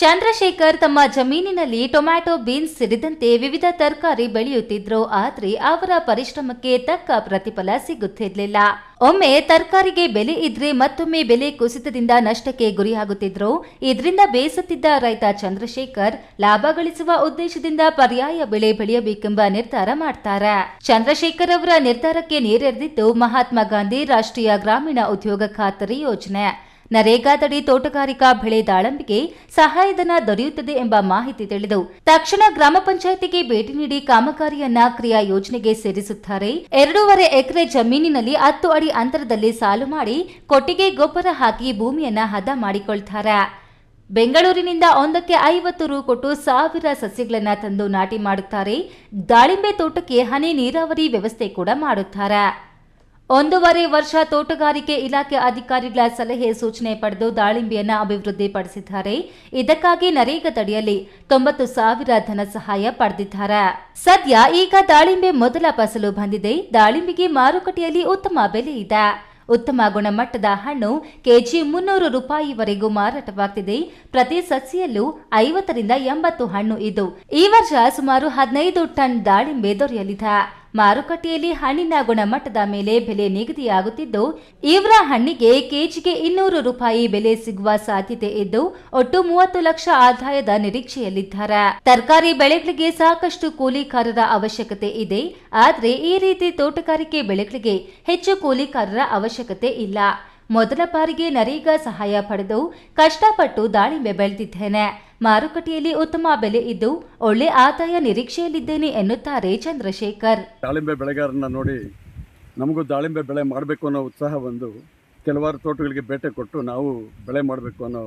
ಚಂದ್ರಶೇಖರ್ ತಮ್ಮ ಜಮೀನಿನಲ್ಲಿ tomato beans ಸೇರಿದಂತೆ ವಿವಿಧ ತರಕಾರಿ ಬೆಳೆಯುತ್ತಿದ್ರು, ಆದರೆ ಅವರ ಪರಿಶ್ರಮಕ್ಕೆ ತಕ್ಕ ಪ್ರತಿಫಲ ಸಿಗುತ್ತಿರಲಿಲ್ಲ. ಒಮ್ಮೆ ತರಕಾರಿಗೆ ಬೆಲೆ ಇದ್ರೆ ಮತ್ತೊಮ್ಮೆ ಬೆಲೆ ಕುಸಿತದಿಂದ ನಷ್ಟಕ್ಕೆ ಗುರಿಯಾಗುತ್ತಿದ್ರು. ಇದರಿಂದ ಬೇಸತ್ತಿದ್ದ ರೈತ ಚಂದ್ರಶೇಖರ್ ಲಾಭ ಗಳಿಸುವ ಉದ್ದೇಶದಿಂದ ಪರ್ಯಾಯ ಬೆಳೆ ಬೆಳೆಯಬೇಕೆಂಬ ನಿರ್ಧಾರ ಮಾಡ್ತಾರೆ. ಚಂದ್ರಶೇಖರ್ ಅವರ ನಿರ್ಧಾರಕ್ಕೆ ನೀರೆರೆದಿದ್ದು ಮಹಾತ್ಮ ಗಾಂಧಿ ರಾಷ್ಟ್ರೀಯ ಗ್ರಾಮೀಣ ಉದ್ಯೋಗ ಖಾತರಿ ಯೋಜನೆ. ನರೇಗಾದಡಿ ತೋಟಗಾರಿಕಾ ಬೆಳೆ ದಾಳಂಬಿಗೆ ಸಹಾಯಧನ ದೊರೆಯುತ್ತದೆ ಎಂಬ ಮಾಹಿತಿ ತಿಳಿದು ತಕ್ಷಣ ಗ್ರಾಮ ಪಂಚಾಯಿತಿಗೆ ಭೇಟಿ ನೀಡಿ ಕಾಮಗಾರಿಯನ್ನ ಕ್ರಿಯಾ ಯೋಜನೆಗೆ ಸೇರಿಸುತ್ತಾರೆ. ಎರಡೂವರೆ ಎಕರೆ ಜಮೀನಿನಲ್ಲಿ ಹತ್ತು ಅಡಿ ಅಂತರದಲ್ಲಿ ಸಾಲು ಮಾಡಿ ಕೊಟ್ಟಿಗೆ ಗೊಬ್ಬರ ಹಾಕಿ ಭೂಮಿಯನ್ನ ಹದ ಮಾಡಿಕೊಳ್ತಾರೆ. ಬೆಂಗಳೂರಿನಿಂದ ಒಂದಕ್ಕೆ ಐವತ್ತು ರು ಕೊಟ್ಟು ಸಾವಿರ ಸಸ್ಯಗಳನ್ನು ತಂದು ನಾಟಿ ಮಾಡುತ್ತಾರೆ. ದಾಳಿಂಬೆ ತೋಟಕ್ಕೆ ಹನಿ ನೀರಾವರಿ ವ್ಯವಸ್ಥೆ ಕೂಡ ಮಾಡುತ್ತಾರೆ. ಒಂದೂವರೆ ವರ್ಷ ತೋಟಗಾರಿಕೆ ಇಲಾಖೆ ಅಧಿಕಾರಿಗಳ ಸಲಹೆ ಸೂಚನೆ ಪಡೆದು ದಾಳಿಂಬೆಯನ್ನು ಅಭಿವೃದ್ಧಿಪಡಿಸಿದ್ದಾರೆ. ಇದಕ್ಕಾಗಿ ನರೇಗಾದಡಿಯಲ್ಲಿ ತೊಂಬತ್ತು ಸಾವಿರ ಧನ ಸಹಾಯ ಪಡೆದಿದ್ದಾರೆ. ಸದ್ಯ ಈಗ ದಾಳಿಂಬೆ ಮೊದಲ ಫಸಲು ಬಂದಿದೆ. ದಾಳಿಂಬೆಗೆ ಮಾರುಕಟ್ಟೆಯಲ್ಲಿ ಉತ್ತಮ ಬೆಲೆ ಇದೆ. ಉತ್ತಮ ಗುಣಮಟ್ಟದ ಹಣ್ಣು ಕೆಜಿ ಮುನ್ನೂರು ರೂಪಾಯಿವರೆಗೂ ಮಾರಾಟವಾಗ್ತಿದೆ. ಪ್ರತಿ ಸಸಿಯಲ್ಲೂ ಐವತ್ತರಿಂದ ಎಂಬತ್ತು ಹಣ್ಣು ಇದು ಈ ವರ್ಷ ಸುಮಾರು ಹದಿನೈದು ಟನ್ ದಾಳಿಂಬೆ ದೊರೆಯಲಿದೆ. ಮಾರುಕಟ್ಟೆಯಲ್ಲಿ ಹಣ್ಣಿನ ಗುಣಮಟ್ಟದ ಮೇಲೆ ಬೆಲೆ ನಿಗದಿಯಾಗುತ್ತಿದ್ದು, ಇವರ ಹಣ್ಣಿಗೆ ಕೆಜಿಗೆ ಇನ್ನೂರು ರೂಪಾಯಿ ಬೆಲೆ ಸಿಗುವ ಸಾಧ್ಯತೆ ಇದ್ದು, ಒಟ್ಟು ಮೂವತ್ತು ಲಕ್ಷ ಆದಾಯದ ನಿರೀಕ್ಷೆಯಲ್ಲಿದ್ದಾರೆ. ತರಕಾರಿ ಬೆಳೆಗಳಿಗೆ ಸಾಕಷ್ಟು ಕೂಲಿಕಾರರ ಅವಶ್ಯಕತೆ ಇದೆ. ಆದರೆ ಈ ರೀತಿ ತೋಟಗಾರಿಕೆ ಬೆಳೆಗಳಿಗೆ ಹೆಚ್ಚು ಕೂಲಿಕಾರರ ಅವಶ್ಯಕತೆ ಇಲ್ಲ. ಮೊದಲ ಬಾರಿಗೆ ನರೇಗಾ ಸಹಾಯ ಪಡೆದು ಕಷ್ಟಪಟ್ಟು ದಾಳಿಂಬೆ ಬೆಳೆದಿದ್ದೇನೆ ಮಾರುಕಟ್ಟೆಯಲ್ಲಿ ಉತ್ತಮ ಬೆಲೆ ಇದ್ದು ಒಳ್ಳೆ ಆದಾಯ ನಿರೀಕ್ಷೆಯಲ್ಲಿದ್ದೇನೆ ಎನ್ನುತ್ತಾರೆ ಚಂದ್ರಶೇಖರ್. ದಾಳಿಂಬೆ ಬೆಳೆಗಾರನ್ನ ನೋಡಿ ನಮಗೂ ದಾಳಿಂಬೆ ಬೆಳೆ ಮಾಡಬೇಕು ಅನ್ನೋ ಉತ್ಸಾಹ ಬಂದು ಕೆಲವಾರು ತೋಟಗಳಿಗೆ ಭೇಟಿ ಕೊಟ್ಟು ನಾವು ಬೆಳೆ ಮಾಡಬೇಕು ಅನ್ನೋ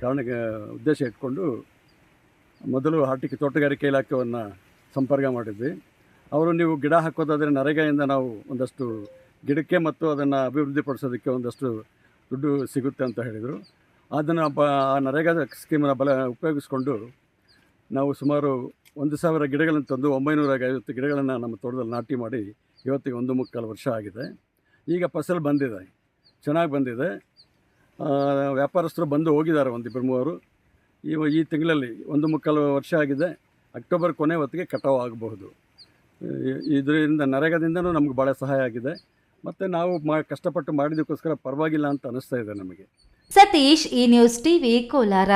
ಕಾರಣಕ್ಕೆ ಉದ್ದೇಶ ಇಟ್ಕೊಂಡು ಮೊದಲು ಹಾರ್ಟಿಕೆ ತೋಟಗಾರಿಕೆ ಇಲಾಖೆಯನ್ನು ಸಂಪರ್ಕ ಮಾಡಿದ್ವಿ. ಅವರು ನೀವು ಗಿಡ ಹಾಕೋದಾದರೆ ನರೇಗಾಯಿಂದ ನಾವು ಒಂದಷ್ಟು ಗಿಡಕ್ಕೆ ಮತ್ತು ಅದನ್ನು ಅಭಿವೃದ್ಧಿಪಡಿಸೋದಕ್ಕೆ ಒಂದಷ್ಟು ದುಡ್ಡು ಸಿಗುತ್ತೆ ಅಂತ ಹೇಳಿದರು. ಅದನ್ನು ಬ, ಆ ನರೇಗಾದ ಸ್ಕೀಮನ್ನು ಬಲ, ಉಪಯೋಗಿಸ್ಕೊಂಡು ನಾವು ಸುಮಾರು ಒಂದು ಸಾವಿರ ಗಿಡಗಳನ್ನು ತಂದು ಒಂಬೈನೂರ ಐವತ್ತು ಗಿಡಗಳನ್ನು ನಮ್ಮ ತೋಟದಲ್ಲಿ ನಾಟಿ ಮಾಡಿ ಇವತ್ತಿಗೆ ಒಂದು ಮುಕ್ಕಾಲು ವರ್ಷ ಆಗಿದೆ. ಈಗ ಫಸಲು ಬಂದಿದೆ, ಚೆನ್ನಾಗಿ ಬಂದಿದೆ. ವ್ಯಾಪಾರಸ್ಥರು ಬಂದು ಹೋಗಿದ್ದಾರೆ ಒಂದಿಬ್ಬರು ಮೂವರು. ಇವ, ಈ ತಿಂಗಳಲ್ಲಿ ಒಂದು ಮುಕ್ಕಾಲು ವರ್ಷ ಆಗಿದೆ. ಅಕ್ಟೋಬರ್ ಕೊನೆ ಹೊತ್ತಿಗೆ ಕಟಾವು ಆಗಬಹುದು. ಇದರಿಂದ ನರೇಗಾದಿಂದನೂ ನಮ್ಗೆ ಭಾಳ ಸಹಾಯ ಆಗಿದೆ. ಮತ್ತು ನಾವು ಕಷ್ಟಪಟ್ಟು ಮಾಡಿದ್ದಕ್ಕೋಸ್ಕರ ಪರವಾಗಿಲ್ಲ ಅಂತ ಅನಿಸ್ತಾ ಇದೆ ನಮಗೆ. ಸತೀಶ್ ಈ ನ್ಯೂಸ್ ಟಿವಿ ಕೋಲಾರ.